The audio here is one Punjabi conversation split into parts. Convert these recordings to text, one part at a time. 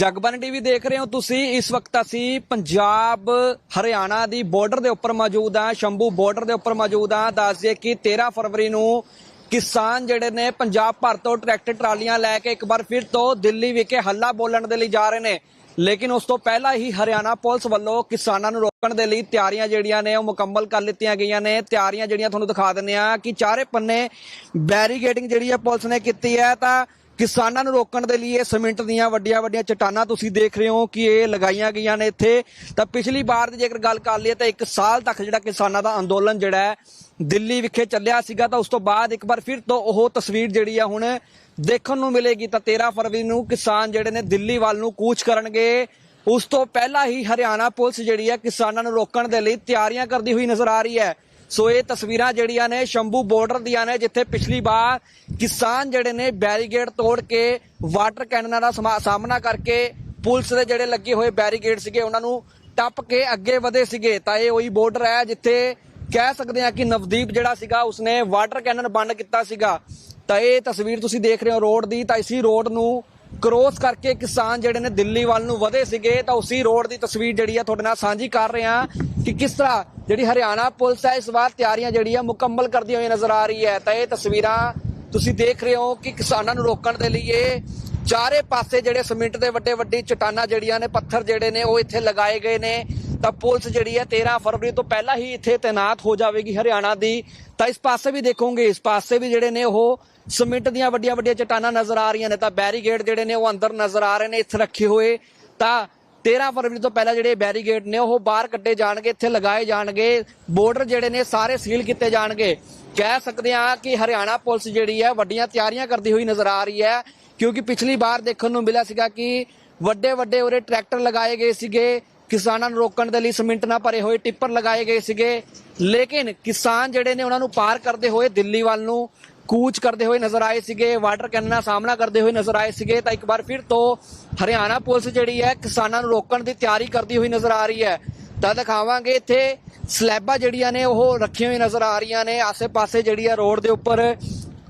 ਜਗਬਨ ਟੀਵੀ ਦੇਖ ਰਹੇ ਹੋ ਤੁਸੀਂ। ਇਸ ਵਕਤ ਅਸੀਂ ਪੰਜਾਬ, ਹਰਿਆਣਾ ਦੀ ਬਾਰਡਰ ਦੇ ਉੱਪਰ ਮੌਜੂਦ ਹਾਂ। ਸ਼ੰਭੂ ਬਾਰਡਰ ਦੇ ਉੱਪਰ ਮੌਜੂਦ ਹਾਂ। ਦੱਸ ਦਈਏ ਕਿ 13 ਫਰਵਰੀ ਨੂੰ ਕਿਸਾਨ ਜਿਹੜੇ ਨੇ ਪੰਜਾਬ ਭਰ ਤੋਂ ਟਰੈਕਟਰ ਟਰਾਲੀਆਂ ਲੈ ਕੇ ਇੱਕ ਵਾਰ ਫਿਰ ਤੋਂ ਦਿੱਲੀ ਵਿਖੇ ਹੱਲਾ ਬੋਲਣ ਦੇ ਲਈ ਜਾ ਰਹੇ ਨੇ। ਲੇਕਿਨ ਉਸ ਤੋਂ ਪਹਿਲਾਂ ਹੀ ਹਰਿਆਣਾ ਪੁਲਿਸ ਵੱਲੋਂ ਕਿਸਾਨਾਂ ਨੂੰ ਰੋਕਣ ਦੇ ਲਈ ਤਿਆਰੀਆਂ ਜਿਹੜੀਆਂ ਨੇ ਉਹ ਮੁਕੰਮਲ ਕਰ ਲਿੱਤੀਆਂ ਗਈਆਂ ਨੇ। ਤਿਆਰੀਆਂ ਜਿਹੜੀਆਂ ਤੁਹਾਨੂੰ ਦਿਖਾ ਦਿੰਦੇ ਆ ਕਿ ਚਾਰੇ ਪੰਨੇ ਬੈਰੀਗੇਡਿੰਗ ਜਿਹੜੀ ਹੈ ਪੁਲਿਸ ਨੇ ਕੀਤੀ ਹੈ ਤਾਂ ਕਿਸਾਨਾਂ ਨੂੰ ਰੋਕਣ ਦੇ ਲਈ ਇਹ ਸਿਮੈਂਟ ਦੀਆਂ ਵੱਡੀਆਂ ਵੱਡੀਆਂ ਚਟਾਨਾਂ ਤੁਸੀਂ ਦੇਖ ਰਹੇ ਹੋ ਕਿ ਇਹ ਲਗਾਈਆਂ ਗਈਆਂ ਨੇ ਇੱਥੇ। ਤਾਂ ਪਿਛਲੀ ਵਾਰ ਦੀ ਜੇਕਰ ਗੱਲ ਕਰ ਲਈਏ ਤਾਂ ਇੱਕ ਸਾਲ ਤੱਕ ਜਿਹੜਾ ਕਿਸਾਨਾਂ ਦਾ ਅੰਦੋਲਨ ਜਿਹੜਾ ਹੈ, ਦਿੱਲੀ ਵਿਖੇ ਚੱਲਿਆ ਸੀਗਾ। ਤਾਂ ਉਸ ਤੋਂ ਬਾਅਦ ਇੱਕ ਵਾਰ ਫਿਰ ਤੋਂ ਉਹ ਤਸਵੀਰ ਜਿਹੜੀ ਆ ਹੁਣ ਦੇਖਣ ਨੂੰ ਮਿਲੇਗੀ। ਤਾਂ 13 ਫਰਵਰੀ ਨੂੰ ਕਿਸਾਨ ਜਿਹੜੇ ਨੇ ਦਿੱਲੀ ਵੱਲ ਨੂੰ ਕੂਚ ਕਰਨਗੇ। ਉਸ ਤੋਂ ਪਹਿਲਾਂ ਹੀ ਹਰਿਆਣਾ ਪੁਲਿਸ ਜਿਹੜੀ ਹੈ ਕਿਸਾਨਾਂ ਨੂੰ ਰੋਕਣ ਦੇ ਲਈ ਤਿਆਰੀਆਂ ਕਰਦੀ ਹੋਈ ਨਜ਼ਰ ਆ ਰਹੀ ਹੈ। ਸੋ ਇਹ ਤਸਵੀਰਾਂ ਜਿਹੜੀਆਂ ਨੇ ਸ਼ੰਭੂ ਬਾਰਡਰ ਦੀਆਂ ਨੇ, ਜਿੱਥੇ ਪਿਛਲੀ ਵਾਰ ਕਿਸਾਨ ਜਿਹੜੇ ਨੇ ਬੈਰੀਗੇਡ ਤੋੜ ਕੇ ਵਾਟਰ ਕੈਨਨਾਂ ਦਾ ਸਮਾ- ਸਾਹਮਣਾ ਕਰਕੇ ਪੁਲਿਸ ਦੇ ਜਿਹੜੇ ਲੱਗੇ ਹੋਏ ਬੈਰੀਗੇਡ ਸੀਗੇ, ਉਹਨਾਂ ਨੂੰ ਟੱਪ ਕੇ ਅੱਗੇ ਵਧੇ ਸੀਗੇ। ਤਾਂ ਇਹ ਉਹੀ ਬਾਰਡਰ ਹੈ, ਜਿੱਥੇ ਕਹਿ ਸਕਦੇ ਆ ਕਿ ਨਵਦੀਪ ਜਿਹੜਾ ਸੀਗਾ, ਉਸਨੇ ਵਾਟਰ ਕੈਨਨ ਬੰਦ ਕੀਤਾ ਸੀਗਾ। ਤਾਂ ਇਹ ਤਸਵੀਰ ਤੁਸੀਂ ਦੇਖ ਰਹੇ ਹੋ ਰੋਡ ਦੀ, ਤਾਂ ਇਸੀ ਰੋਡ ਨੂੰ ਕ੍ਰੋਸ ਕਰਕੇ ਕਿਸਾਨ ਜਿਹੜੇ ਨੇ ਦਿੱਲੀ ਵੱਲ ਨੂੰ ਵਧੇ ਸੀਗੇ, ਤਾਂ ਉਸੇ ਰੋਡ ਦੀ ਤਸਵੀਰ ਜਿਹੜੀ ਆ ਤੁਹਾਡੇ ਨਾਲ ਸਾਂਝੀ ਕਰ ਰਹੇ ਹਾਂ ਕਿ ਕਿਸ ਤਰ੍ਹਾਂ ਜਿਹੜੀ ਹਰਿਆਣਾ ਪੁਲਿਸ ਹੈ, ਇਸ ਵਾਰ ਤਿਆਰੀਆਂ ਜਿਹੜੀ ਜਿਹੜੀਆਂ ਮੁਕੰਮਲ ਕਰਦੀ ਹੋਈ ਨਜ਼ਰ ਆ ਰਹੀ ਹੈ। ਤਾਂ ਇਹ ਤਸਵੀਰਾਂ ਤੁਸੀਂ ਦੇਖ ਰਹੇ ਹੋ ਕਿ ਕਿਸਾਨਾਂ ਨੂੰ ਰੋਕਣ ਦੇ ਲਈ ਇਹ ਚਾਰੇ ਪਾਸੇ ਜਿਹੜੇ ਸਿਮੈਂਟ ਦੇ ਵੱਡੇ ਵੱਡੀ ਚਟਾਨਾਂ ਜਿਹੜੀਆਂ ਨੇ, ਪੱਥਰ ਜਿਹੜੇ ਨੇ, ਉਹ ਇੱਥੇ ਲਗਾਏ ਗਏ ਨੇ। ਤਾਂ ਪੁਲਿਸ ਜਿਹੜੀ ਹੈ 13 ਫਰਵਰੀ ਤੋਂ ਪਹਿਲਾਂ ਹੀ ਇੱਥੇ ਤਾਇਨਾਤ ਹੋ ਜਾਵੇਗੀ ਹਰਿਆਣਾ ਦੀ। ਤਾਂ ਇਸ ਪਾਸੇ ਵੀ ਦੇਖੋਗੇ, ਇਸ ਪਾਸੇ ਵੀ ਜਿਹੜੇ ਨੇ ਉਹ ਸਿਮੈਂਟ ਦੀਆਂ ਵੱਡੀਆਂ ਵੱਡੀਆਂ ਚਟਾਨਾਂ ਨਜ਼ਰ ਆ ਰਹੀਆਂ ਨੇ, ਤਾਂ ਬੈਰੀਗੇਡ ਜਿਹੜੇ ਨੇ ਉਹ ਅੰਦਰ ਨਜ਼ਰ ਆ ਰਹੇ ਨੇ ਇੱਥੇ ਰੱਖੇ ਹੋਏ। ਤਾਂ 13 ਫਰਵਰੀ ਤੋਂ ਪਹਿਲਾਂ ਜਿਹੜੇ ਬੈਰੀਗੇਡ ਨੇ, ਉਹ ਬਾਹਰ ਕੱਢੇ ਜਾਣਗੇ, ਇੱਥੇ ਲਗਾਏ ਜਾਣਗੇ। ਬਾਰਡਰ ਜਿਹੜੇ ਨੇ, ਸਾਰੇ ਸੀਲ ਕੀਤੇ ਜਾਣਗੇ। ਕਹਿ ਸਕਦੇ ਹਾਂ ਕਿ ਹਰਿਆਣਾ ਪੁਲਿਸ ਜਿਹੜੀ ਹੈ, ਵੱਡੀਆਂ ਤਿਆਰੀਆਂ ਕਰਦੀ ਹੋਈ ਨਜ਼ਰ ਆ ਰਹੀ ਹੈ, ਕਿਉਂਕਿ ਪਿਛਲੀ ਵਾਰ ਦੇਖਣ ਨੂੰ ਮਿਲਿਆ ਸੀਗਾ ਕਿ ਵੱਡੇ ਵੱਡੇ ਉਰੇ ਟਰੈਕਟਰ ਲਗਾਏ ਗਏ ਸੀਗੇ। ਕਿਸਾਨਾਂ ਨੂੰ ਰੋਕਣ ਦੇ ਲਈ ਸਿਮੈਂਟ ਨਾਲ ਭਰੇ ਹੋਏ ਟਿੱਪਰ ਲਗਾਏ ਗਏ ਸੀਗੇ। ਲੇਕਿਨ ਕਿਸਾਨ ਜਿਹੜੇ ਨੇ ਉਹਨਾਂ ਨੂੰ ਪਾਰ ਕਰਦੇ ਹੋਏ ਦਿੱਲੀ ਵੱਲ ਨੂੰ ਕੂਚ ਕਰਦੇ ਹੋਏ ਨਜ਼ਰ ਆਏ ਸੀਗੇ। ਵਾਟਰ ਕੈਨਨ ਦਾ ਸਾਹਮਣਾ ਕਰਦੇ ਹੋਏ ਨਜ਼ਰ ਆਏ ਸੀਗੇ। ਤਾਂ ਇੱਕ ਵਾਰ ਫਿਰ ਤੋਂ ਹਰਿਆਣਾ ਪੁਲਿਸ ਜਿਹੜੀ ਹੈ ਕਿਸਾਨਾਂ ਨੂੰ ਰੋਕਣ ਦੀ ਤਿਆਰੀ ਕਰਦੀ ਹੋਈ ਨਜ਼ਰ ਆ ਰਹੀ ਹੈ। ਤਾਂ ਦਿਖਾਵਾਂਗੇ ਇੱਥੇ ਸਲੈਬਾਂ ਜਿਹੜੀਆਂ ਨੇ, ਉਹ ਰੱਖੀਆਂ ਹੋਈ ਨਜ਼ਰ ਆ ਰਹੀਆਂ ਨੇ। ਆਸੇ-ਪਾਸੇ ਜਿਹੜੀ ਆ ਰੋਡ ਦੇ ਉੱਪਰ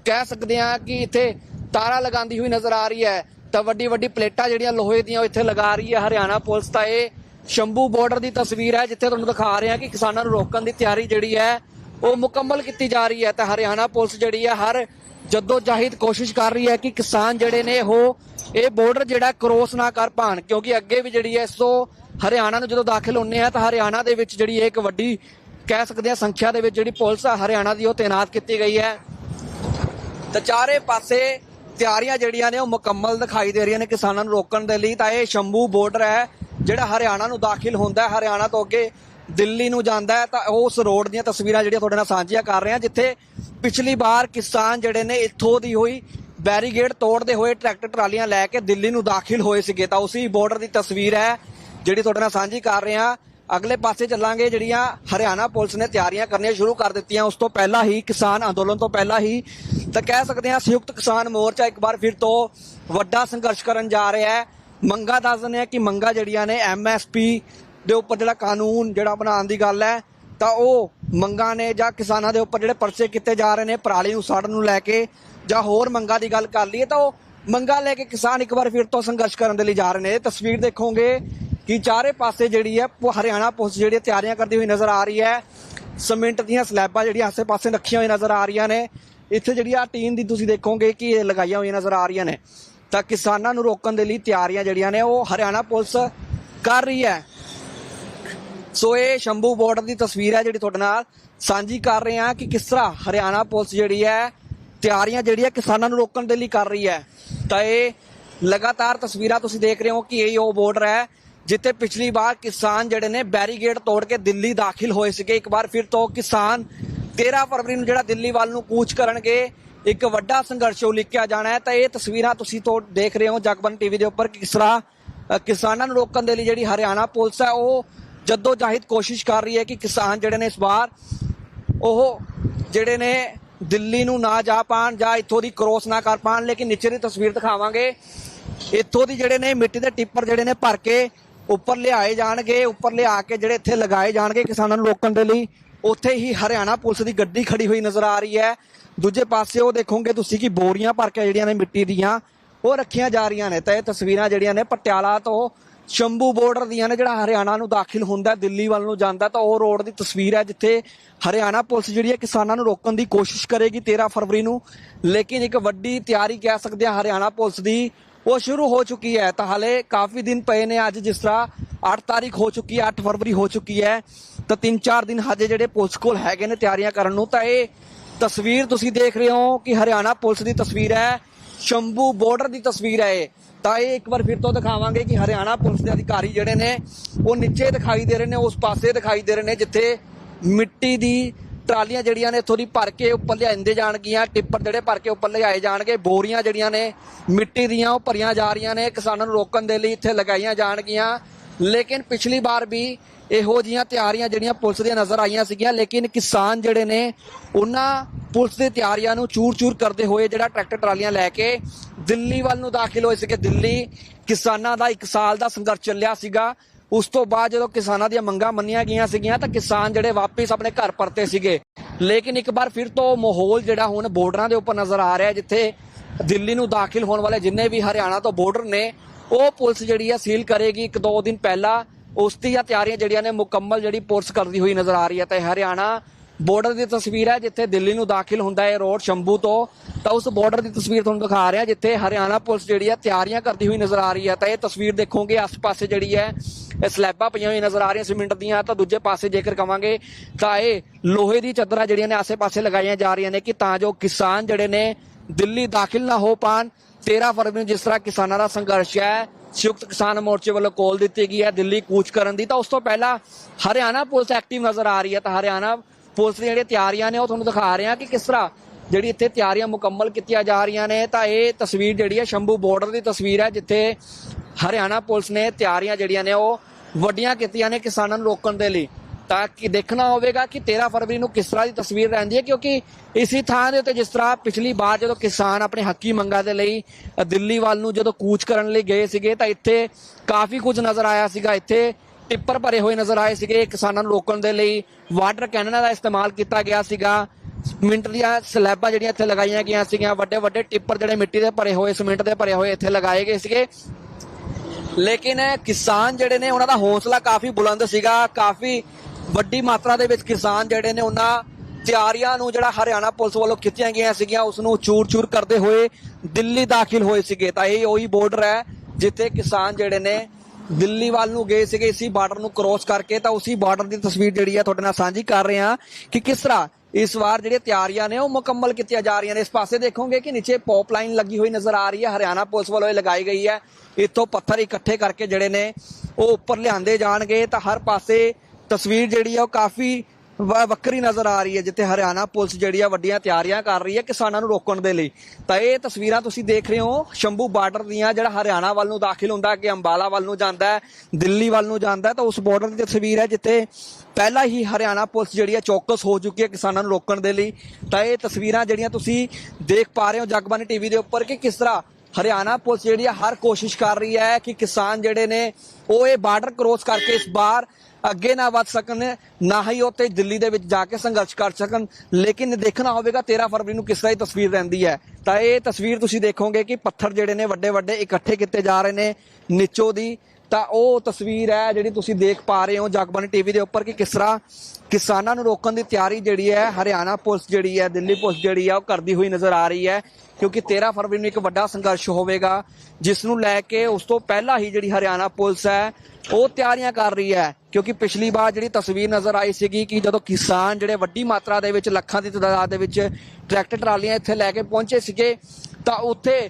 ਕਹਿ ਸਕਦੇ ਹਾਂ ਕਿ ਇੱਥੇ ਤਾਰਾਂ ਲਗਾਉਂਦੀ ਹੋਈ ਨਜ਼ਰ ਆ ਰਹੀ ਹੈ। ਤਾਂ ਵੱਡੀ ਵੱਡੀ ਪਲੇਟਾਂ ਜਿਹੜੀਆਂ ਲੋਹੇ ਦੀਆਂ ਉਹ ਇੱਥੇ ਲਗਾ ਰਹੀ ਹੈ ਹਰਿਆਣਾ ਪੁਲਿਸ। ਤਾਂ ਇਹ ਸ਼ੰਭੂ ਬਾਰਡਰ ਦੀ ਤਸਵੀਰ ਹੈ, ਜਿੱਥੇ ਤੁਹਾਨੂੰ ਦਿਖਾ ਰਹੇ ਹਾਂ ਕਿ ਕਿਸਾਨਾਂ ਨੂੰ ਰੋਕਣ ਦੀ ਤਿਆਰੀ ਜਿਹੜੀ ਹੈ, ਉਹ ਮੁਕੰਮਲ ਕੀਤੀ ਜਾ ਰਹੀ ਹੈ। ਤਾਂ ਹਰਿਆਣਾ ਪੁਲਿਸ ਜਿਹੜੀ ਹੈ, ਹਰ ਜੱਦੋ ਜਾਹਿਦ ਕੋਸ਼ਿਸ਼ ਕਰ ਰਹੀ ਹੈ ਕਿ ਕਿਸਾਨ ਜਿਹੜੇ ਨੇ, ਉਹ ਇਹ ਬਾਰਡਰ ਜਿਹੜਾ ਕ੍ਰੋਸ ਨਾ ਕਰ ਪਾਣ। ਕਿਉਂਕਿ ਅੱਗੇ ਵੀ ਜਿਹੜੀ ਹੈ, ਸੋ ਹਰਿਆਣਾ ਨੂੰ ਜਦੋਂ ਦਾਖਲ ਹੁੰਨੇ ਆ, ਤਾਂ ਹਰਿਆਣਾ ਦੇ ਵਿੱਚ ਜਿਹੜੀ ਇਹ ਇੱਕ ਵੱਡੀ ਕਹਿ ਸਕਦੇ ਆ ਸੰਖਿਆ ਦੇ ਵਿੱਚ ਜਿਹੜੀ ਪੁਲਿਸ ਆ, ਹਰਿਆਣਾ ਦੀ ਉਹ ਤਾਇਨਾਤ ਕੀਤੀ ਗਈ ਹੈ। ਤਾਂ ਚਾਰੇ ਪਾਸੇ ਤਿਆਰੀਆਂ ਜਿਹੜੀਆਂ ਨੇ, ਉਹ ਮੁਕੰਮਲ ਦਿਖਾਈ ਦੇ ਰਹੀਆਂ ਨੇ ਕਿਸਾਨਾਂ ਨੂੰ ਰੋਕਣ ਦੇ ਲਈ। ਤਾਂ ਇਹ ਸ਼ੰਭੂ ਬਾਰਡਰ ਹੈ ਜਿਹੜਾ ਹਰਿਆਣਾ ਨੂੰ ਦਾਖਲ ਹੁੰਦਾ ਹੈ, ਹਰਿਆਣਾ ਤੋਂ ਅੱਗੇ ਦਿੱਲੀ ਨੂੰ ਜਾਂਦਾ ਹੈ, ਤਾਂ ਉਸ ਰੋਡ ਦੀਆਂ ਤਸਵੀਰਾਂ ਜਿਹੜੀਆਂ ਤੁਹਾਡੇ ਨਾਲ ਸਾਂਝੀਆਂ ਕਰ ਰਹੇ ਹਾਂ, ਜਿੱਥੇ ਪਿਛਲੀ ਵਾਰ ਕਿਸਾਨ ਜਿਹੜੇ ਨੇ ਇੱਥੋਂ ਦੀ ਹੋਈ ਬੈਰੀਗੇਡ ਤੋੜਦੇ ਹੋਏ ਟਰੈਕਟਰ ਟਰਾਲੀਆਂ ਲੈ ਕੇ ਦਿੱਲੀ ਨੂੰ ਦਾਖਲ ਹੋਏ ਸੀਗੇ। ਤਾਂ ਉਸੇ ਬਾਰਡਰ ਦੀ ਤਸਵੀਰ ਹੈ, ਜਿਹੜੀ ਤੁਹਾਡੇ ਨਾਲ ਸਾਂਝੀ ਕਰ ਰਹੇ ਹਾਂ। ਅਗਲੇ ਪਾਸੇ ਚੱਲਾਂਗੇ, ਜਿਹੜੀਆਂ ਹਰਿਆਣਾ ਪੁਲਿਸ ਨੇ ਤਿਆਰੀਆਂ ਕਰਨੀਆਂ ਸ਼ੁਰੂ ਕਰ ਦਿੱਤੀਆਂ, ਉਸ ਤੋਂ ਪਹਿਲਾਂ ਹੀ ਕਿਸਾਨ ਅੰਦੋਲਨ ਤੋਂ ਪਹਿਲਾਂ ਹੀ, ਤਾਂ ਕਹਿ ਸਕਦੇ ਹਾਂ ਸੰਯੁਕਤ ਕਿਸਾਨ ਮੋਰਚਾ ਇੱਕ ਵਾਰ ਫਿਰ ਤੋਂ ਵੱਡਾ ਸੰਘਰਸ਼ ਕਰਨ ਜਾ ਰਿਹਾ ਹੈ। ਮੰਗਾ ਦੱਸ ਦਿੰਦੇ ਆ ਕਿ ਮੰਗਾ ਜਿਹੜੀਆਂ ਨੇ ਐਮਐਸਪੀ ਦੇ ਉੱਪਰ ਜਿਹੜਾ ਕਾਨੂੰਨ ਜਿਹੜਾ ਬਣਾਉਣ ਦੀ ਗੱਲ ਹੈ, ਤਾਂ ਉਹ ਮੰਗਾ ਨੇ ਜਾਂ ਕਿਸਾਨਾਂ ਦੇ ਉੱਪਰ ਜਿਹੜੇ ਪਰਚੇ ਕੀਤੇ ਜਾ ਰਹੇ ਨੇ ਪਰਾਲੀ ਨੂੰ ਸਾੜਨ ਨੂੰ ਲੈ ਕੇ ਜਾਂ ਹੋਰ ਮੰਗਾ ਦੀ ਗੱਲ ਕਰ ਲਈਏ, ਤਾਂ ਉਹ ਮੰਗਾ ਲੈ ਕੇ ਕਿਸਾਨ ਇੱਕ ਵਾਰ ਫਿਰ ਤੋਂ ਸੰਘਰਸ਼ ਕਰਨ ਦੇ ਲਈ ਜਾ ਰਹੇ ਨੇ। ਇਹ ਤਸਵੀਰ ਦੇਖੋਗੇ ਕਿ ਚਾਰੇ ਪਾਸੇ ਜਿਹੜੀ ਹੈ ਹਰਿਆਣਾ ਪੁਲਿਸ ਜਿਹੜੀ ਹੈ ਤਿਆਰੀਆਂ ਕਰਦੀ ਹੋਈ ਨਜ਼ਰ ਆ ਰਹੀ ਹੈ। ਸਿਮੈਂਟ ਦੀਆਂ ਸਲੈਬਾਂ ਜਿਹੜੀਆਂ ਆਸੇ-ਪਾਸੇ ਰੱਖੀਆਂ ਹੋਈਆਂ ਨਜ਼ਰ ਆ ਰਹੀਆਂ ਨੇ। ਇੱਥੇ ਜਿਹੜੀ ਆ ਟੀਨ ਦੀ ਤੁਸੀਂ ਦੇਖੋਗੇ ਕਿ ਇਹ ਲਗਾਈਆਂ ਹੋਈਆਂ ਨਜ਼ਰ ਆ ਰਹੀਆਂ ਨੇ। ਤਾਂ ਕਿਸਾਨਾਂ ਨੂੰ ਰੋਕਣ ਦੇ ਲਈ ਤਿਆਰੀਆਂ ਜਿਹੜੀਆਂ ਨੇ, ਉਹ ਹਰਿਆਣਾ ਪੁਲਿਸ ਕਰ ਰਹੀ ਹੈ। ਸੋ ਇਹ ਸ਼ੰਭੂ ਬਾਰਡਰ ਦੀ ਤਸਵੀਰ ਹੈ ਜਿਹੜੀ ਤੁਹਾਡੇ ਨਾਲ ਸਾਂਝੀ ਕਰ ਰਹੇ ਹਾਂ ਕਿ ਕਿਸ ਤਰ੍ਹਾਂ ਹਰਿਆਣਾ ਪੁਲਿਸ ਜਿਹੜੀ ਹੈ, ਤਿਆਰੀਆਂ ਜਿਹੜੀ ਹੈ ਕਿਸਾਨਾਂ ਨੂੰ ਰੋਕਣ ਦੇ ਲਈ ਕਰ ਰਹੀ ਹੈ। ਤਾਂ ਇਹ ਲਗਾਤਾਰ ਤਸਵੀਰਾਂ ਤੁਸੀਂ ਦੇਖ ਰਹੇ ਹੋ ਕਿ ਇਹ ਉਹ ਬਾਰਡਰ ਹੈ, ਜਿੱਥੇ ਪਿਛਲੀ ਵਾਰ ਕਿਸਾਨ ਜਿਹੜੇ ਨੇ ਬੈਰੀਗੇਡ ਤੋੜ ਕੇ ਦਿੱਲੀ ਦਾਖਲ ਹੋਏ ਸੀਗੇ। ਇੱਕ ਵਾਰ ਫਿਰ ਤੋਂ ਕਿਸਾਨ 13 ਫਰਵਰੀ ਨੂੰ ਜਿਹੜਾ ਦਿੱਲੀ ਵੱਲ ਨੂੰ ਕੂਚ ਕਰਨਗੇ ਇੱਕ ਵੱਡਾ ਸੰਘਰਸ਼ ਉਲੀਕਿਆ ਜਾਣਾ ਹੈ। ਤਾਂ ਇਹ ਤਸਵੀਰਾਂ ਤੁਸੀਂ ਤੋਂ ਦੇਖ ਰਹੇ ਹੋ ਜਗਬਨ ਟੀਵੀ ਦੇ ਉੱਪਰ ਕਿ ਕਿਸ ਤਰ੍ਹਾਂ ਕਿਸਾਨਾਂ ਨੂੰ ਰੋਕਣ ਦੇ ਲਈ ਜਿਹੜੀ ਹਰਿਆਣਾ ਪੁਲਿਸ ਹੈ, ਉਹ ਜੱਦੋ ਜਾਹਿਦ ਕੋਸ਼ਿਸ਼ ਕਰ ਰਹੀ ਹੈ ਕਿ ਕਿਸਾਨ ਜਿਹੜੇ ਨੇ ਇਸ ਵਾਰ ਉਹ ਜਿਹੜੇ ਨੇ ਦਿੱਲੀ ਨੂੰ ਨਾ ਜਾ ਪਾਣ ਜਾਂ ਇੱਥੋਂ ਦੀ ਕ੍ਰੋਸ ਨਾ ਕਰ ਪਾਣ। ਲੇਕਿਨ ਨੀਚੇ ਦੀ ਤਸਵੀਰ ਦਿਖਾਵਾਂਗੇ। ਇੱਥੋਂ ਦੀ ਜਿਹੜੇ ਨੇ ਮਿੱਟੀ ਦੇ ਟਿੱਪਰ ਜਿਹੜੇ ਨੇ ਭਰ ਕੇ ਉੱਪਰ ਲਿਆਏ ਜਾਣਗੇ। ਉੱਪਰ ਲਿਆ ਕੇ ਜਿਹੜੇ ਇੱਥੇ ਲਗਾਏ ਜਾਣਗੇ ਕਿਸਾਨਾਂ ਨੂੰ ਰੋਕਣ ਦੇ ਲਈ। ਉੱਥੇ ਹੀ ਹਰਿਆਣਾ ਪੁਲਿਸ ਦੀ ਗੱਡੀ ਖੜੀ ਹੋਈ ਨਜ਼ਰ ਆ ਰਹੀ ਹੈ। ਦੂਜੇ ਪਾਸੇ ਉਹ ਦੇਖੋਗੇ ਤੁਸੀਂ ਕਿ ਬੋਰੀਆਂ ਭਰ ਕੇ ਜਿਹੜੀਆਂ ਨੇ ਮਿੱਟੀ ਦੀਆਂ, ਉਹ ਰੱਖੀਆਂ ਜਾ ਰਹੀਆਂ ਨੇ। ਤਾਂ ਇਹ ਤਸਵੀਰਾਂ ਜਿਹੜੀਆਂ ਨੇ ਪਟਿਆਲਾ ਤੋਂ ਸ਼ੰਭੂ ਬਾਰਡਰ ਦੀਆਂ ਨੇ, ਜਿਹੜਾ ਹਰਿਆਣਾ ਨੂੰ ਦਾਖਲ ਹੁੰਦਾ, ਦਿੱਲੀ ਵੱਲ ਨੂੰ ਜਾਂਦਾ, ਤਾਂ ਉਹ ਰੋਡ ਦੀ ਤਸਵੀਰ ਹੈ ਜਿੱਥੇ ਹਰਿਆਣਾ ਪੁਲਿਸ ਜਿਹੜੀ ਹੈ ਕਿਸਾਨਾਂ ਨੂੰ ਰੋਕਣ ਦੀ ਕੋਸ਼ਿਸ਼ ਕਰੇਗੀ 13 ਫਰਵਰੀ ਨੂੰ। ਲੇਕਿਨ ਇੱਕ ਵੱਡੀ ਤਿਆਰੀ ਕਹਿ ਸਕਦੇ ਆ ਹਰਿਆਣਾ ਪੁਲਿਸ ਦੀ, ਉਹ ਸ਼ੁਰੂ ਹੋ ਚੁੱਕੀ ਹੈ। ਤਾਂ ਹਲੇ ਕਾਫੀ ਦਿਨ ਪਏ ਨੇ ਅੱਜ, ਜਿਸ ਤਰ੍ਹਾਂ 8 ਤਾਰੀਖ ਹੋ ਚੁੱਕੀ ਹੈ 8 ਫਰਵਰੀ ਹੋ ਚੁੱਕੀ ਹੈ। ਤਾਂ 3-4 ਦਿਨ ਹਜੇ ਜਿਹੜੇ ਪੁਲਿਸ ਕੋਲ ਹੈਗੇ ਨੇ ਤਿਆਰੀਆਂ ਕਰਨ ਨੂੰ, ਤਾਂ ਇਹ ਤਸਵੀਰ ਤੁਸੀਂ ਦੇਖ ਰਹੇ ਹੋ ਕਿ ਹਰਿਆਣਾ ਪੁਲਿਸ ਦੀ ਤਸਵੀਰ ਹੈ, ਸ਼ੰਭੂ ਬਾਰਡਰ ਦੀ ਤਸਵੀਰ ਹੈ ਇਹ। ਤਾਂ ਇਹ ਇੱਕ ਵਾਰ ਫਿਰ ਤੋਂ ਦਿਖਾਵਾਂਗੇ ਕਿ ਹਰਿਆਣਾ ਪੁਲਿਸ ਦੇ ਅਧਿਕਾਰੀ ਜਿਹੜੇ ਨੇ, ਉਹ ਨੀਚੇ ਦਿਖਾਈ ਦੇ ਰਹੇ ਨੇ, ਉਸ ਪਾਸੇ ਦਿਖਾਈ ਦੇ ਰਹੇ ਨੇ, ਜਿੱਥੇ ਮਿੱਟੀ ਦੀ ਟਰਾਲੀਆਂ ਜਿਹੜੀਆਂ ਨੇ ਇੱਥੋਂ ਦੀ ਭਰ ਕੇ ਉੱਪਰ ਲਿਆਂਦੇ ਜਾਣਗੀਆਂ, ਟਿੱਪਰ ਜਿਹੜੇ ਭਰ ਕੇ ਉੱਪਰ ਲਿਆਏ ਜਾਣਗੇ, ਬੋਰੀਆਂ ਜਿਹੜੀਆਂ ਨੇ, ਮਿੱਟੀ ਦੀਆਂ ਉਹ ਭਰੀਆਂ ਜਾ ਰਹੀਆਂ ਨੇ, ਕਿਸਾਨਾਂ ਨੂੰ ਰੋਕਣ ਦੇ ਲਈ ਇੱਥੇ ਲਗਾਈਆਂ ਜਾਣਗੀਆਂ। ਲੇਕਿਨ ਪਿਛਲੀ ਵਾਰ ਵੀ ਇਹੋ ਜੀਆਂ ਤਿਆਰੀਆਂ ਜਿਹੜੀਆਂ ਪੁਲਿਸ ਦੀਆਂ ਨਜ਼ਰ ਆਈਆਂ ਸੀਗੀਆਂ, ਲੇਕਿਨ ਕਿਸਾਨ ਜਿਹੜੇ ਨੇ, ਉਹਨਾਂ ਪੁਲਿਸ ਦੀ ਤਿਆਰੀਆਂ ਨੂੰ ਚੂਰ-ਚੂਰ ਕਰਦੇ ਹੋਏ ਜਿਹੜਾ ਟਰੈਕਟਰ ਟਰਾਲੀਆਂ ਲੈ ਕੇ ਦਿੱਲੀ ਵੱਲ ਨੂੰ ਦਾਖਲ ਹੋਏ ਸੀਗੇ। ਦਿੱਲੀ ਕਿਸਾਨਾਂ ਦਾ 1 ਸਾਲ ਦਾ ਸੰਘਰਸ਼ ਚੱਲਿਆ ਸੀਗਾ। ਉਸ ਤੋਂ ਬਾਅਦ ਜਦੋਂ ਕਿਸਾਨਾਂ ਦੀਆਂ ਮੰਗਾਂ ਮੰਨੀਆਂ ਗਈਆਂ ਸੀਗੀਆਂ, ਤਾਂ ਕਿਸਾਨ ਜਿਹੜੇ ਵਾਪਸ ਆਪਣੇ ਘਰ ਪਰਤੇ ਸੀਗੇ। ਲੇਕਿਨ ਇੱਕ ਵਾਰ ਫਿਰ ਤੋਂ ਮਾਹੌਲ ਜਿਹੜਾ ਹੁਣ ਬਾਰਡਰਾਂ ਦੇ ਉੱਪਰ ਨਜ਼ਰ ਆ ਰਿਹਾ, ਜਿੱਥੇ ਦਿੱਲੀ ਨੂੰ ਦਾਖਲ ਹੋਣ ਵਾਲੇ ਜਿੰਨੇ ਵੀ ਹਰਿਆਣਾ ਤੋਂ ਬਾਰਡਰ ਨੇ ਉਹ ਪੁਲਿਸ ਜਿਹੜੀ ਹੈ ਸੀਲ ਕਰੇਗੀ ਇੱਕ ਦੋ ਦਿਨ ਪਹਿਲਾਂ। ਉਸ ਦੀਆਂ ਤਿਆਰੀਆਂ ਜਿਹੜੀਆਂ ਨੇ ਮੁਕੰਮਲ ਜਿਹੜੀ ਪੁਲਿਸ ਕਰਦੀ ਹੋਈ ਨਜ਼ਰ ਆ ਰਹੀ ਹੈ ਤੇ ਹਰਿਆਣਾ ਬਾਰਡਰ ਦੀ ਤਸਵੀਰ ਹੈ ਜਿੱਥੇ ਦਿੱਲੀ ਨੂੰ ਦਾਖਲ ਹੁੰਦਾ ਹੈ ਰੋਡ ਸ਼ੰਭੂ ਤੋਂ। ਤਾਂ ਉਸ ਬਾਰਡਰ ਦੀ ਤਸਵੀਰ ਤੁਹਾਨੂੰ ਦਿਖਾ ਰਿਹਾ ਜਿੱਥੇ ਹਰਿਆਣਾ ਪੁਲਿਸ ਜਿਹੜੀ ਹੈ ਤਿਆਰੀਆਂ ਕਰਦੀ ਹੋਈ ਨਜ਼ਰ ਆ ਰਹੀ ਹੈ। ਤਾਂ ਇਹ ਤਸਵੀਰ ਦੇਖੋਗੇ ਆਸ-ਪਾਸੇ ਜਿਹੜੀ ਹੈ, ਇਹ ਸਲੈਬਾਂ ਪਈਆਂ ਹੋਈਆਂ ਨਜ਼ਰ ਆ ਰਹੀਆਂ ਸੀਮਿੰਟ ਦੀਆਂ। ਤਾਂ ਦੂਜੇ ਪਾਸੇ ਜੇਕਰ ਕਵਾਂਗੇ ਤਾਂ ਇਹ ਲੋਹੇ ਦੀ ਚਾਦਰਾਂ ਜਿਹੜੀਆਂ ਨੇ ਆਸੇ-ਪਾਸੇ ਲਗਾਈਆਂ ਜਾ ਰਹੀਆਂ ਨੇ ਕਿ ਤਾਂ ਜੋ ਕਿਸਾਨ ਜਿਹੜੇ ਨੇ ਦਿੱਲੀ ਦਾਖਲ ਨਾ ਹੋ ਪਾਣ। 13 ਫਰਵਰੀ ਨੂੰ ਜਿਸ ਤਰ੍ਹਾਂ ਕਿਸਾਨਾਂ ਦਾ ਸੰਘਰਸ਼ ਹੈ, ਸੰਯੁਕਤ ਕਿਸਾਨ ਮੋਰਚੇ ਵੱਲੋਂ ਕੋਲ ਦਿੱਤੀ ਗਈ ਹੈ ਦਿੱਲੀ ਕੂਚ ਕਰਨ ਦੀ, ਤਾਂ ਉਸ ਤੋਂ ਪਹਿਲਾਂ ਹਰਿਆਣਾ ਪੁਲਿਸ ਐਕਟਿਵ ਨਜ਼ਰ ਆ ਰਹੀ ਹੈ, ਤਾਂ ਹਰਿਆਣਾ ਪੁਲਿਸ ਦੀਆਂ ਜਿਹੜੀਆਂ ਤਿਆਰੀਆਂ ਨੇ ਉਹ ਤੁਹਾਨੂੰ ਦਿਖਾ ਰਹੇ ਹਾਂ ਕਿ ਕਿਸ ਤਰ੍ਹਾਂ ਜਿਹੜੀ ਇੱਥੇ ਤਿਆਰੀਆਂ ਮੁਕੰਮਲ ਕੀਤੀਆਂ ਜਾ ਰਹੀਆਂ ਨੇ, ਤਾਂ ਇਹ ਤਸਵੀਰ ਜਿਹੜੀ ਹੈ ਸ਼ੰਭੂ ਬਾਰਡਰ ਦੀ ਤਸਵੀਰ ਹੈ, ਜਿੱਥੇ ਹਰਿਆਣਾ ਪੁਲਿਸ ਨੇ ਤਿਆਰੀਆਂ ਜਿਹੜੀਆਂ ਨੇ ਉਹ ਵੱਡੀਆਂ ਕੀਤੀਆਂ ਨੇ ਕਿਸਾਨਾਂ ਨੂੰ ਰੋਕਣ ਦੇ ਲਈ। ਤਾਂ ਕਿ ਦੇਖਣਾ ਹੋਵੇਗਾ ਕਿ 13 ਫਰਵਰੀ ਨੂੰ ਕਿਸ ਤਰ੍ਹਾਂ ਦੀ ਤਸਵੀਰ ਰਹਿੰਦੀ ਹੈ, ਕਿਉਂਕਿ ਇਸੇ ਥਾਂ ਦੇ ਉੱਤੇ ਜਿਸ ਤਰ੍ਹਾਂ ਪਿਛਲੀ ਵਾਰ ਜਦੋਂ ਕਿਸਾਨ ਆਪਣੇ ਹੱਕੀ ਮੰਗਾਂ ਦੇ ਲਈ ਦਿੱਲੀ ਵੱਲ ਨੂੰ ਜਦੋਂ ਕੂਚ ਕਰਨ ਲਈ ਗਏ ਸੀਗੇ, ਤਾਂ ਇੱਥੇ ਕਾਫੀ ਕੁਝ ਨਜ਼ਰ ਆਇਆ ਸੀਗਾ। ਇੱਥੇ ਟਿੱਪਰ ਭਰੇ ਹੋਏ ਨਜ਼ਰ ਆਏ ਸੀਗੇ। ਕਿਸਾਨਾਂ ਨੂੰ ਰੋਕਣ ਦੇ ਲਈ ਵਾਟਰ ਕੈਨਨਾਂ ਦਾ ਇਸਤੇਮਾਲ ਕੀਤਾ ਗਿਆ ਸੀਗਾ। ਸਿਮਿੰਟ ਦੀਆਂ ਸਲੈਬਾਂ ਜਿਹੜੀਆਂ ਇੱਥੇ ਲਗਾਈਆਂ ਗਈਆਂ ਸੀਗੀਆਂ ਵੱਡੇ ਵੱਡੇ ਟਿੱਪਰ ਜਿਹੜੇ ਮਿੱਟੀ ਦੇ ਭਰੇ ਹੋਏ, ਸਿਮਿੰਟ ਦੇ ਭਰੇ ਹੋਏ ਇੱਥੇ ਲਗਾਏ ਗਏ ਸੀਗੇ। ਲੇਕਿਨ ਕਿਸਾਨ ਜਿਹੜੇ ਨੇ, ਉਹਨਾਂ ਦਾ ਹੌਸਲਾ ਕਾਫੀ ਬੁਲੰਦ ਸੀਗਾ, ਕਾਫੀ ਵੱਡੀ ਮਾਤਰਾ ਦੇ ਵਿੱਚ ਕਿਸਾਨ ਜਿਹੜੇ ਨੇ ਉਹਨਾਂ ਤਿਆਰੀਆਂ ਨੂੰ ਜਿਹੜਾ ਹਰਿਆਣਾ ਪੁਲਿਸ ਵੱਲੋਂ ਕੀਤੀਆਂ ਗਈਆਂ ਸੀਗੀਆਂ, ਉਸ ਨੂੰ ਚੂਰ-ਚੂਰ ਕਰਦੇ ਹੋਏ ਦਿੱਲੀ ਦਾਖਲ ਹੋਏ ਸੀਗੇ। ਤਾਂ ਇਹ ਉਹੀ ਬਾਰਡਰ ਹੈ ਜਿੱਥੇ ਕਿਸਾਨ ਜਿਹੜੇ ਨੇ ਦਿੱਲੀ ਵੱਲ ਨੂੰ ਗਏ ਸੀਗੇ, ਇਸੀ ਬਾਰਡਰ ਨੂੰ ਕ੍ਰੋਸ ਕਰਕੇ। ਤਾਂ ਉਸੇ ਬਾਰਡਰ ਦੀ ਤਸਵੀਰ ਜਿਹੜੀ ਹੈ ਤੁਹਾਡੇ ਨਾਲ ਸਾਂਝੀ ਕਰ ਰਹੇ ਹਾਂ ਕਿ ਕਿਸ ਤਰ੍ਹਾਂ ਇਸ ਵਾਰ ਜਿਹੜੀਆਂ ਤਿਆਰੀਆਂ ਨੇ ਉਹ ਮੁਕੰਮਲ ਕੀਤੀਆਂ ਜਾ ਰਹੀਆਂ ਨੇ। ਇਸ ਪਾਸੇ ਦੇਖੋਗੇ ਕਿ ਨੀਚੇ ਪੌਪ ਲਾਈਨ ਲੱਗੀ ਹੋਈ ਨਜ਼ਰ ਆ ਰਹੀ ਹੈ। ਹਰਿਆਣਾ ਪੁਲਿਸ ਵੱਲੋਂ ਇਹ ਲਗਾਈ ਗਈ ਹੈ। ਇੱਥੋਂ ਪੱਥਰ ਇਕੱਠੇ ਕਰਕੇ ਜਿਹੜੇ ਨੇ ਉਹ ਉੱਪਰ ਲਿਆਂਦੇ ਜਾਣਗੇ। ਤਾਂ ਹਰ ਪਾਸੇ ਤਸਵੀਰ ਜਿਹੜੀ ਆ ਉਹ ਕਾਫੀ ਵ- ਵੱਖਰੀ ਨਜ਼ਰ ਆ ਰਹੀ ਹੈ, ਜਿੱਥੇ ਹਰਿਆਣਾ ਪੁਲਿਸ ਜਿਹੜੀ ਆ ਵੱਡੀਆਂ ਤਿਆਰੀਆਂ ਕਰ ਰਹੀ ਹੈ ਕਿਸਾਨਾਂ ਨੂੰ ਰੋਕਣ ਦੇ ਲਈ। ਤਾਂ ਇਹ ਤਸਵੀਰਾਂ ਤੁਸੀਂ ਦੇਖ ਰਹੇ ਹੋ, ਸ਼ੰਭੂ ਬਾਰਡਰ ਦੀਆਂ ਜਿਹੜਾ ਹਰਿਆਣਾ ਵੱਲ ਨੂੰ ਦਾਖਲ ਹੁੰਦਾ ਕਿ ਅੰਬਾਲਾ ਵੱਲ ਨੂੰ ਜਾਂਦਾ ਹੈ, ਦਿੱਲੀ ਵੱਲ ਨੂੰ ਜਾਂਦਾ ਹੈ, ਤਾਂ ਉਸ ਬਾਰਡਰ ਦੀ ਤਸਵੀਰ ਹੈ ਜਿੱਥੇ ਪਹਿਲਾਂ ਹੀ ਹਰਿਆਣਾ ਪੁਲਿਸ ਜਿਹੜੀ ਹੈ ਚੌਕਸ ਹੋ ਚੁੱਕੀ ਹੈ ਕਿਸਾਨਾਂ ਨੂੰ ਰੋਕਣ ਦੇ ਲਈ। ਤਾਂ ਇਹ ਤਸਵੀਰਾਂ ਜਿਹੜੀਆਂ ਤੁਸੀਂ ਦੇਖ ਪਾ ਰਹੇ ਹੋ ਜਗਬਾਨੀ ਟੀਵੀ ਦੇ ਉੱਪਰ ਕਿ ਕਿਸ ਤਰ੍ਹਾਂ ਹਰਿਆਣਾ ਪੁਲਿਸ ਜਿਹੜੀ ਹੈ ਹਰ ਕੋਸ਼ਿਸ਼ ਕਰ ਰਹੀ ਹੈ ਕਿ ਕਿਸਾਨ ਜਿਹੜੇ ਨੇ, ਉਹ ਇਹ ਬਾਰਡਰ ਕ੍ਰੋਸ ਕਰਕੇ ਇਸ ਬਾਰ ਅੱਗੇ ਨਾ ਵੱਧ ਸਕਣ, ਨਾ ਹੀ ਉੱਥੇ ਦਿੱਲੀ ਦੇ ਵਿੱਚ ਜਾ ਕੇ ਸੰਘਰਸ਼ ਕਰ ਸਕਣ। ਲੇਕਿਨ ਦੇਖਣਾ ਹੋਵੇਗਾ 13 ਫਰਵਰੀ ਨੂੰ ਕਿਸ ਤਰ੍ਹਾਂ ਦੀ ਤਸਵੀਰ ਰਹਿੰਦੀ ਹੈ। ਤਾਂ ਇਹ ਤਸਵੀਰ ਤੁਸੀਂ ਦੇਖੋਗੇ ਕਿ ਪੱਥਰ ਜਿਹੜੇ ਨੇ ਵੱਡੇ ਵੱਡੇ ਇਕੱਠੇ ਕੀਤੇ ਜਾ ਰਹੇ ਨੇ ਨੀਚੋ ਦੀ। ਤਾਂ ਉਹ ਤਸਵੀਰ ਹੈ ਜਿਹੜੀ ਤੁਸੀਂ ਦੇਖ ਪਾ ਰਹੇ ਹੋ ਜਗਬਾਨੀ ਟੀਵੀ ਦੇ ਉੱਪਰ ਕਿ ਕਿਸ ਤਰ੍ਹਾਂ ਕਿਸਾਨਾਂ ਨੂੰ ਰੋਕਣ ਦੀ ਤਿਆਰੀ ਜਿਹੜੀ ਹੈ, ਹਰਿਆਣਾ ਪੁਲਿਸ ਜਿਹੜੀ ਹੈ, ਦਿੱਲੀ ਪੁਲਿਸ ਜਿਹੜੀ ਹੈ, ਉਹ ਕਰਦੀ ਹੋਈ ਨਜ਼ਰ ਆ ਰਹੀ ਹੈ ਕਿਉਂਕਿ 13 ਫਰਵਰੀ ਨੂੰ ਇੱਕ ਵੱਡਾ ਸੰਘਰਸ਼ ਹੋਵੇਗਾ, ਜਿਸ ਨੂੰ ਲੈ ਕੇ ਉਸ ਤੋਂ ਪਹਿਲਾਂ ਹੀ ਜਿਹੜੀ ਹਰਿਆਣਾ ਪੁਲਿਸ ਹੈ, ਉਹ ਤਿਆਰੀਆਂ ਕਰ ਰਹੀ ਹੈ ਕਿਉਂਕਿ ਪਿਛਲੀ ਵਾਰ ਜਿਹੜੀ ਤਸਵੀਰ ਨਜ਼ਰ ਆਈ ਸੀਗੀ ਕਿ ਜਦੋਂ ਕਿਸਾਨ ਜਿਹੜੇ ਵੱਡੀ ਮਾਤਰਾ ਦੇ ਵਿੱਚ ਲੱਖਾਂ ਦੀ ਤਾਦਾਦ ਦੇ ਵਿੱਚ ਟਰੈਕਟਰ ਟਰਾਲੀਆਂ ਇੱਥੇ ਲੈ ਕੇ ਪਹੁੰਚੇ ਸੀਗੇ, ਤਾਂ ਉੱਥੇ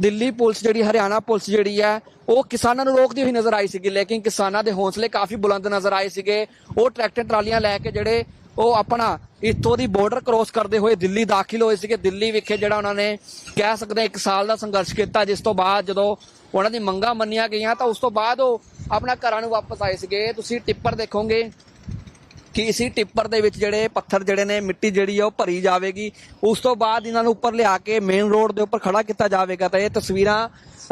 ਦਿੱਲੀ ਪੁਲਿਸ ਜਿਹੜੀ, ਹਰਿਆਣਾ ਪੁਲਿਸ ਜਿਹੜੀ ਹੈ, ਉਹ ਕਿਸਾਨਾਂ ਨੂੰ ਰੋਕਦੀ ਹੋਈ ਨਜ਼ਰ ਆਈ ਸੀਗੀ, ਲੇਕਿਨ ਕਿਸਾਨਾਂ ਦੇ ਹੌਸਲੇ ਕਾਫੀ ਬੁਲੰਦ ਨਜ਼ਰ ਆਏ ਸੀਗੇ। ਉਹ ਟਰੈਕਟਰ ਟਰਾਲੀਆਂ ਲੈ ਕੇ ਜਿਹੜੇ, ਉਹ ਆਪਣਾ ਇੱਥੋਂ ਦੀ ਬਾਰਡਰ ਕ੍ਰੋਸ ਕਰਦੇ ਹੋਏ ਦਿੱਲੀ ਦਾਖਲ ਹੋਏ ਸੀਗੇ। ਦਿੱਲੀ ਵਿਖੇ ਜਿਹੜਾ ਉਹਨਾਂ ਨੇ ਕਹਿ ਸਕਦੇ ਇੱਕ ਸਾਲ ਦਾ ਸੰਘਰਸ਼ ਕੀਤਾ, ਜਿਸ ਤੋਂ ਬਾਅਦ ਜਦੋਂ ਉਹਨਾਂ ਦੀ ਮੰਗਾਂ ਮੰਨੀਆਂ ਗਈਆਂ, ਤਾਂ ਉਸ ਤੋਂ ਬਾਅਦ ਉਹ ਆਪਣਾ ਘਰਾਂ ਨੂੰ ਵਾਪਸ ਆਏ ਸੀਗੇ। ਤੁਸੀਂ ਟਿੱਪਰ ਦੇਖੋਗੇ ਕਿ ਇਸੀ ਟਿੱਪਰ ਦੇ ਵਿੱਚ ਜਿਹੜੇ ਪੱਥਰ ਜਿਹੜੇ ਨੇ, ਮਿੱਟੀ ਜਿਹੜੀ ਆ ਉਹ ਭਰੀ ਜਾਵੇਗੀ। ਉਸ ਤੋਂ ਬਾਅਦ ਇਹਨਾਂ ਨੂੰ ਉੱਪਰ ਲਿਆ ਕੇ ਮੇਨ ਰੋਡ ਦੇ ਉੱਪਰ ਖੜਾ ਕੀਤਾ ਜਾਵੇਗਾ। ਤਾਂ ਇਹ ਤਸਵੀਰਾਂ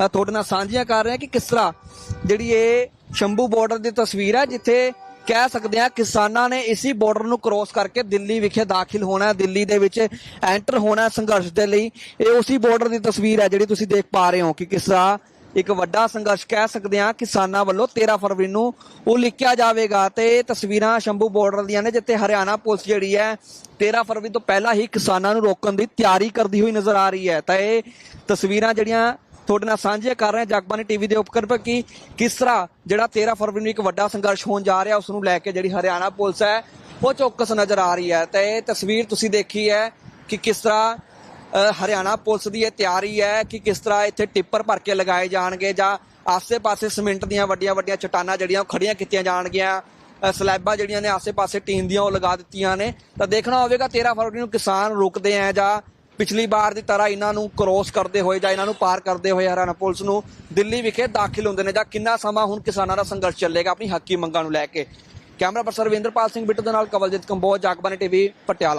ਤੁਹਾਡੇ ਨਾਲ ਸਾਂਝੀਆਂ ਕਰ ਰਹੇ ਹਾਂ ਕਿ ਕਿਸ ਤਰ੍ਹਾਂ ਜਿਹੜੀ ਇਹ ਸ਼ੰਭੂ ਬਾਰਡਰ ਦੀ ਤਸਵੀਰ ਹੈ ਜਿੱਥੇ ਕਹਿ ਸਕਦੇ ਹਾਂ ਕਿਸਾਨਾਂ ਨੇ ਇਸੀ ਬਾਰਡਰ ਨੂੰ ਕ੍ਰੋਸ ਕਰਕੇ ਦਿੱਲੀ ਵਿਖੇ ਦਾਖਲ ਹੋਣਾ, ਦਿੱਲੀ ਦੇ ਵਿੱਚ ਐਂਟਰ ਹੋਣਾ ਸੰਘਰਸ਼ ਦੇ ਲਈ। ਇਹ ਉਸੀ ਬਾਰਡਰ ਦੀ ਤਸਵੀਰ ਹੈ ਜਿਹੜੀ ਤੁਸੀਂ ਦੇਖ ਪਾ ਰਹੇ ਹੋ ਕਿ ਕਿਸ ਤਰ੍ਹਾਂ ਇੱਕ ਵੱਡਾ ਸੰਘਰਸ਼ ਕਹਿ ਸਕਦੇ ਹਾਂ ਕਿਸਾਨਾਂ ਵੱਲੋਂ 13 ਫਰਵਰੀ ਨੂੰ ਉਹ ਲਿਖਿਆ ਜਾਵੇਗਾ ਤੇ ਇਹ ਤਸਵੀਰਾਂ ਸ਼ੰਭੂ ਬਾਰਡਰ ਦੀਆਂ ਨੇ, ਜਿੱਥੇ ਹਰਿਆਣਾ ਪੁਲਿਸ ਜਿਹੜੀ ਹੈ 13 ਫਰਵਰੀ ਤੋਂ ਪਹਿਲਾਂ ਹੀ ਕਿਸਾਨਾਂ ਨੂੰ ਰੋਕਣ ਦੀ ਤਿਆਰੀ ਕਰਦੀ ਹੋਈ ਨਜ਼ਰ ਆ ਰਹੀ ਹੈ। ਤਾਂ ਇਹ ਤਸਵੀਰਾਂ ਜਿਹੜੀਆਂ ਤੁਹਾਡੇ ਨਾਲ ਸਾਂਝੇ ਕਰ ਰਹੇ ਹਾਂ ਜਗਬਾਨੀ ਟੀਵੀ ਦੇ ਉੱਪਰ ਪਰ ਕਿ ਕਿਸ ਤਰ੍ਹਾਂ ਜਿਹੜਾ 13 ਫਰਵਰੀ ਨੂੰ ਇੱਕ ਵੱਡਾ ਸੰਘਰਸ਼ ਹੋਣ ਜਾ ਰਿਹਾ, ਉਸ ਨੂੰ ਲੈ ਕੇ ਜਿਹੜੀ ਹਰਿਆਣਾ ਪੁਲਿਸ ਹੈ ਉਹ ਚੌਕਸ ਨਜ਼ਰ ਆ ਰਹੀ ਹੈ। ਤੇ ਇਹ ਤਸਵੀਰ ਤੁਸੀਂ ਦੇਖੀ ਹੈ ਕਿ ਕਿਸ ਤਰ੍ਹਾਂ ਹਰਿਆਣਾ ਪੁਲਿਸ ਦੀ ਇਹ ਤਿਆਰੀ ਹੈ ਕਿ ਕਿਸ ਤਰ੍ਹਾਂ ਇੱਥੇ ਟਿੱਪਰ ਭਰ ਕੇ ਲਗਾਏ ਜਾਣਗੇ ਜਾਂ ਆਸੇ-ਪਾਸੇ ਸੀਮੈਂਟ ਦੀਆਂ ਵੱਡੀਆਂ-ਵੱਡੀਆਂ ਚਟਾਨਾਂ ਜਿਹੜੀਆਂ ਉਹ ਖੜੀਆਂ ਕੀਤੀਆਂ ਜਾਣਗੀਆਂ। ਸਲੈਬਾਂ ਜਿਹੜੀਆਂ ਨੇ ਆਸੇ-ਪਾਸੇ ਟੀਨ ਦੀਆਂ ਉਹ ਲਗਾ ਦਿੱਤੀਆਂ ਨੇ। ਤਾਂ ਦੇਖਣਾ ਹੋਵੇਗਾ 13 ਫਰਵਰੀ ਨੂੰ ਕਿਸਾਨ ਰੁਕਦੇ ਆ ਜਾਂ ਪਿਛਲੀ ਵਾਰ ਦੀ ਤਰ੍ਹਾਂ ਇਹਨਾਂ ਨੂੰ ਕ੍ਰੋਸ ਕਰਦੇ ਹੋਏ ਜਾਂ ਇਹਨਾਂ ਨੂੰ ਪਾਰ ਕਰਦੇ ਹੋਏ ਹਰਿਆਣਾ ਪੁਲਿਸ ਨੂੰ ਦਿੱਲੀ ਵਿਖੇ ਦਾਖਲ ਹੁੰਦੇ ਨੇ ਜਾਂ ਕਿੰਨਾ ਸਮਾਂ ਹੁਣ ਕਿਸਾਨਾਂ ਦਾ ਸੰਘਰਸ਼ ਚੱਲੇਗਾ ਆਪਣੀ ਹੱਕੀ ਮੰਗਾਂ ਨੂੰ ਲੈ ਕੇ। ਕੈਮਰਾ ਪਰਸਨ ਰਵਿੰਦਰਪਾਲ ਸਿੰਘ ਬਿੱਟੂ ਦੇ ਨਾਲ ਕਵਲਜੀਤ ਕੰਬੋਜ, ਜਗਬਾਨੀ ਟੀਵੀ, ਪਟਿਆਲਾ।